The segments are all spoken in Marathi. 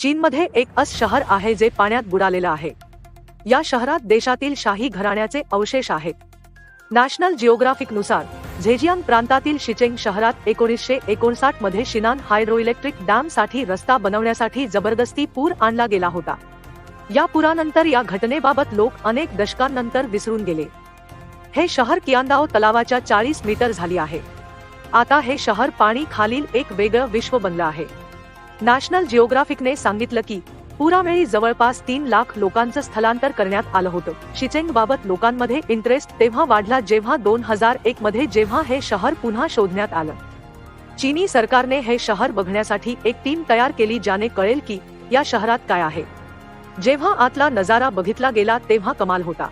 चीनमध्ये एक अस शहर आहे जे पाण्यात बुडालेलं आहे. या शहरात देशातील शाही घराण्याचे अवशेष आहेत. नॅशनल जिओग्राफिकनुसार झेजियांग प्रांतातील शिचेंग शहरात एकोणीसशे एकोणसाठमध्ये शिनान हायड्रोइलेक्ट्रिक डॅमसाठी रस्ता बनवण्यासाठी जबरदस्ती पूर आणला गेला होता. या पुरानंतर या घटनेबाबत लोक अनेक दशकांनंतर विसरून गेले. हे शहर कियांदाओ तलावाच्या चाळीस मीटर झाली आहे. आता हे शहर पाणी खालील एक वेगळं विश्व बनलं आहे. नॅशनल जिओग्राफिकने सांगितलं की पुरावेळी जवळपास तीन लाख लोकांचं स्थलांतर करण्यात आलं होतं. शिचेंग बाबत लोकांमध्ये इंटरेस्ट तेव्हा वाढला जेव्हा दोन हजार एक मध्ये जेव्हा हे शहर पुन्हा शोधण्यात आलं. चीनी सरकारने हे शहर बघण्यासाठी एक टीम तयार केली ज्याने कळेल की या शहरात काय आहे. जेव्हा आतला नजारा बघितला गेला तेव्हा कमाल होता.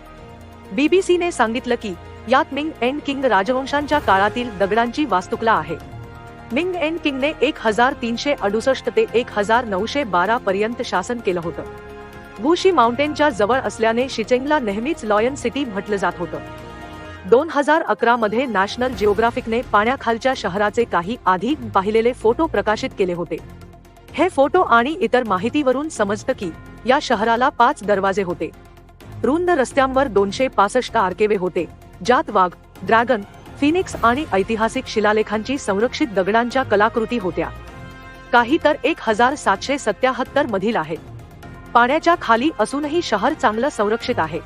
बीबीसीने सांगितलं की यात मिंग एंड किंग राजवंशांच्या काळातील दगडांची वास्तुकला आहे. मिंग एन किंगने एक हजार तीनशे अडुसष्ट ते एक हजार नऊशे बारा पर्यंत शासन केलं होतं. वुशी माउंटेनच्या जवळ असल्याने शिचेंगला नेहमीच लॉयन सिटी म्हटलं जात होतं. दोन हजार अकरा मध्ये नॅशनल जिओग्राफिकने पाण्याखालच्या शहराचे काही आधी पाहिलेले फोटो प्रकाशित केले होते. हे फोटो आणि इतर माहितीवरून समजतं की या शहराला पाच दरवाजे होते. रुंद रस्त्यांवर दोनशे पासष्ट आर्केवे होते ज्यात वाघ ड्रॅगन फिनिक्स आणि ऐतिहासिक शिलालेखांची संरक्षित दगडांच्या कलाकृती होत्या. काही तर एक हजार सातशे सत्याहत्तर मधील आहेत. पाण्याच्या खाली असूनही शहर चांगलं संरक्षित आहे.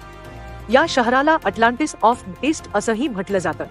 या शहराला अटलांटिस ऑफ ईस्ट असंही म्हटलं जातं.